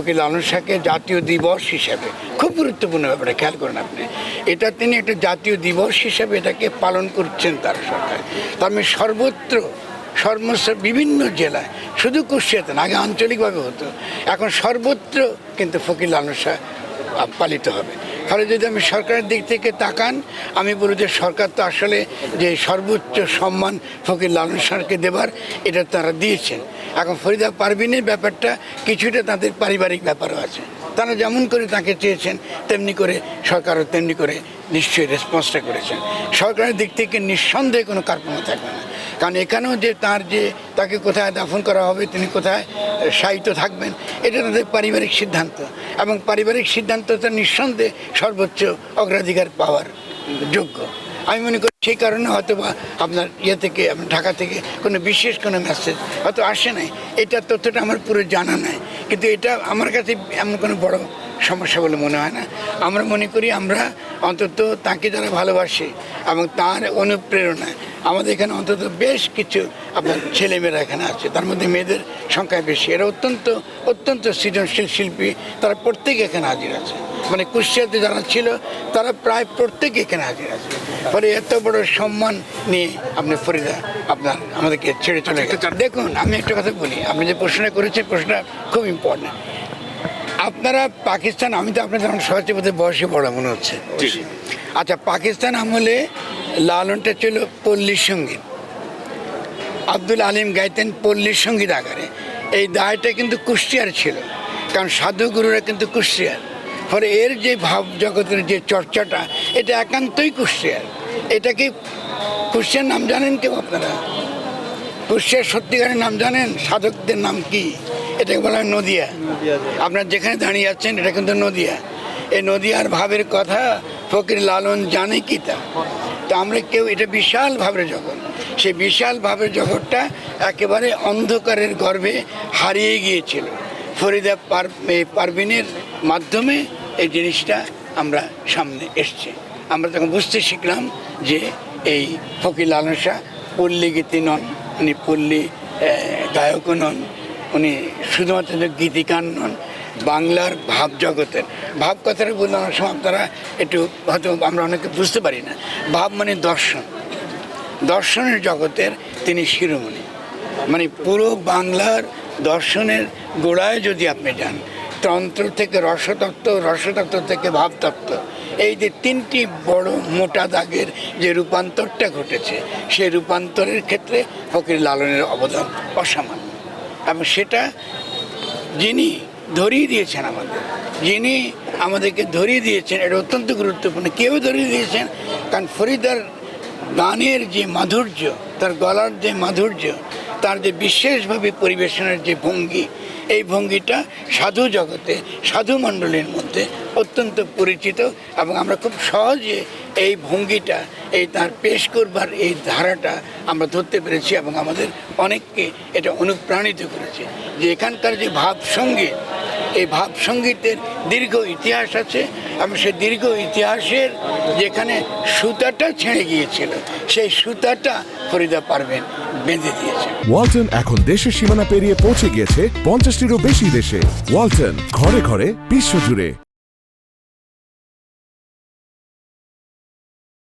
ফকির লালন শাহকে জাতীয় দিবস হিসাবে, খুব গুরুত্বপূর্ণ ব্যাপারে খেয়াল করেন আপনি। এটা তিনি একটা জাতীয় দিবস হিসাবে এটাকে পালন করছেন তার সরকার। তার মানে সর্বত্র, সর্বস্ব, বিভিন্ন জেলায়, শুধু কুষ্টিয়াতে না, আগে আঞ্চলিকভাবে হতো। এখন সর্বত্র কিন্তু ফকির লালন শাহ পালিত হবে। ফলে যদি আমি সরকারের দিক থেকে তাকান, আমি বলি যে সরকার তো আসলে যে সর্বোচ্চ সম্মান ফকির লালন শাহকে দেবার, এটা তারা দিয়েছেন। এখন ফরিদা পারভিনের ব্যাপারটা কিছুটা তাদের পারিবারিক ব্যাপারও আছে। তারা যেমন করে তাকে চেয়েছেন, তেমনি করে সরকারও তেমনি করে নিশ্চয়ই রেসপন্সটা করেছেন। সরকারের দিক থেকে নিঃসন্দেহে কোনো কার্পণ্য থাকবে না। কারণ এখানেও যে তার যে তাকে কোথায় দাফন করা হবে, তিনি কোথায় সাহিত্য থাকবেন, এটা তাদের পারিবারিক সিদ্ধান্ত। এবং পারিবারিক সিদ্ধান্ত সিদ্ধান্তটা নিঃসন্দেহে সর্বোচ্চ অগ্রাধিকার পাওয়ার যোগ্য। আমি মনে করি সেই কারণে হয়তো বা আপনার ইয়ে থেকে ঢাকা থেকে কোনো বিশেষ কোনো মেসেজ হয়তো আসে নাই। এটা তথ্যটা আমার পুরো জানা নাই। কিন্তু এটা আমার কাছে এমন কোনো বড় সমস্যা বলে মনে হয় না। আমরা মনে করি আমরা অন্তত তাকে যারা ভালোবাসি এবং তার অনুপ্রেরণা আমাদের এখানে অন্তত বেশ কিছু আপনার ছেলেমেয়েরা এখানে আছে। তার মধ্যে মেয়েদের সংখ্যা বেশি। এরা অত্যন্ত অত্যন্ত সৃজনশীল শিল্পী। তারা প্রত্যেকে এখানে হাজির আছে। মানে কুষ্টিয়াতে যারা ছিল তারা প্রায় প্রত্যেকে এখানে হাজির আছে। ফলে এত বড় সম্মান নিয়ে আপনি ফরিদা আপনার আমাদেরকে ছেড়ে চলে গেছে দেখুন আমি একটা কথা বলি। আপনি যে প্রশ্নটা করেছেন প্রশ্নটা খুব ইম্পর্টেন্ট আপনারা পাকিস্তান আমি তো আপনাদের সহজে বোধহয় বয়সে বড় মনে হচ্ছে। আচ্ছা পাকিস্তান আমলে লালনটা ছিল পল্লীর সংগীত। আব্দুল আলিম গাইতেন পল্লীর সংগীত আকারে। এই দায়টা কিন্তু কুষ্টিয়ার ছিল কারণ সাধুগুরুরা কিন্তু কুষ্টিয়ার। ফলে এর যে ভাব জগতের যে চর্চাটা এটা একান্তই কুষ্টিয়ার। এটা কি কুষ্টিয়ার নাম জানেন কেউ আপনারা? কুষ্টিয়ার সত্যিকারের নাম জানেন? সাধকদের নাম কি? এটাকে বলা হয় নদিয়া। আপনার যেখানে দাঁড়িয়ে যাচ্ছেন এটা কিন্তু নদিয়া। এই নদিয়ার ভাবের কথা ফকির লালন জানে কি তা? তা আমরা কেউ এটা বিশাল ভাবের জগৎ। সেই বিশাল ভাবের জগৎটা একেবারে অন্ধকারের গর্ভে হারিয়ে গিয়েছিল। ফরিদা পারভিনের মাধ্যমে এই জিনিসটা আমরা সামনে এসছে। আমরা তখন বুঝতে শিখলাম যে এই ফকির লালন শাহ পল্লী গীতি নন উনি পল্লী গায়কও নন উনি শুধুমাত্র যে গীতিকার নন, বাংলার ভাব জগতের। ভাব কথাটা বললে অনেক সময় আপনারা একটু হয়তো আমরা অনেকে বুঝতে পারি না। ভাব মানে দর্শন। দর্শনের জগতের তিনি শিরোমণি। মানে পুরো বাংলার দর্শনের গোড়ায় যদি আপনি যান, তন্ত্র থেকে রসতত্ত্ব রসতত্ত্ব থেকে ভাবতত্ত্ব, এই যে তিনটি বড় মোটা দাগের যে রূপান্তরটা ঘটেছে, সেই রূপান্তরের ক্ষেত্রে ফকির লালনের অবদান অসামান্য। এবং সেটা যিনি ধরিয়ে দিয়েছেন আমাদের, যিনি আমাদেরকে ধরিয়ে দিয়েছেন, এটা অত্যন্ত গুরুত্বপূর্ণ। কেউ ধরিয়ে দিয়েছেন? কারণ ফরিদার গানের যে মাধুর্য, তার গলার যে মাধুর্য তার যে বিশেষভাবে পরিবেশনের যে ভঙ্গি, এই ভঙ্গিটা সাধু জগতে, সাধু মণ্ডলীর মধ্যে অত্যন্ত পরিচিত এবং আমরা খুব সহজে এই ভঙ্গিটা, এই তার পেশ করবার এই ধারাটা আমরা ধরতে পেরেছি এবং আমাদের অনেককে এটা অনুপ্রাণিত করেছে। যে এখানকার যে ভাব সংগীত এই ভাব সঙ্গীতের দীর্ঘ ইতিহাস আছে। এবং সেই দীর্ঘ ইতিহাসের যেখানে সুতাটা ছেড়ে গিয়েছিল, সেই সুতাটা ফরিদা পারবেন বেঁধে দিয়েছে ওয়ালটন এখন দেশের সীমানা পেরিয়ে পৌঁছে গিয়েছে পঞ্চাশটিরও বেশি দেশে। ওয়ালটন ঘরে ঘরে বিশ্বজুড়ে।